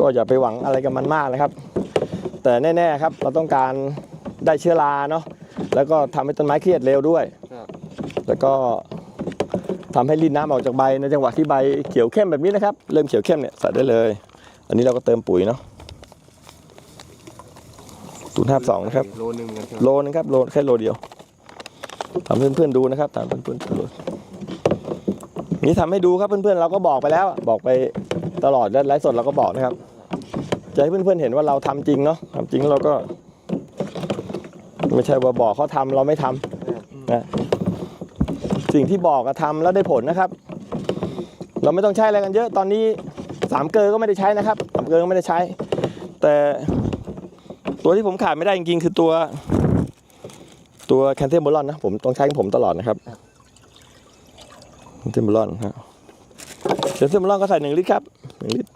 ก็อย่าไปหวังอะไรกับมันมากนะครับ แต่แน่ๆครับเราต้องการได้เชื้อราเนาะแล้วก็ทำให้ต้นไม้เครียดเร็วด้วยครับแล้วก็ทำให้รีดน้ำออกจากใบในจังหวะที่ใบเขียวเข้มแบบนี้นะครับ เริ่มเขียวเข้มเนี่ยใส่ได้เลย อันนี้เราก็เติมปุ๋ยเนาะศูนย์ห้าสองนะครับ โลนึงกันใช่ไหมโลนึงครับโลแค่โลเดียวทำเพื่อนๆดูนะครับตามเพื่อนๆดูนี่ทำให้ดูครับเพื่อนๆเราก็บอกไปแล้วอะบอกไป ตลอดและไลฟ์สดเราก็บอกนะครับ จะให้เพื่อนๆเห็นว่าเราทำจริงเนาะทำจริงเราก็ ไม่ใช่ว่าบอกเขาทำเราไม่ทำนะสิ่งที่บอกอะทำแล้วได้ผลนะครับ เราไม่ต้องใช้อะไรกันเยอะ ตอนนี้สามเกลอก็ไม่ได้ใช้นะครับสามเกลอก็ไม่ได้ใช้ แต่ตัวที่ผมขาดไม่ได้จริงๆ คือตัวตัวแคนเทมโบลอนนะผมต้องใช้ของผมตลอดนะครับแคนเทมโบลอนครับ เดี๋ยวเทมาล่องก็ใส่หนึ่งลิตรครับหนึ่งลิตร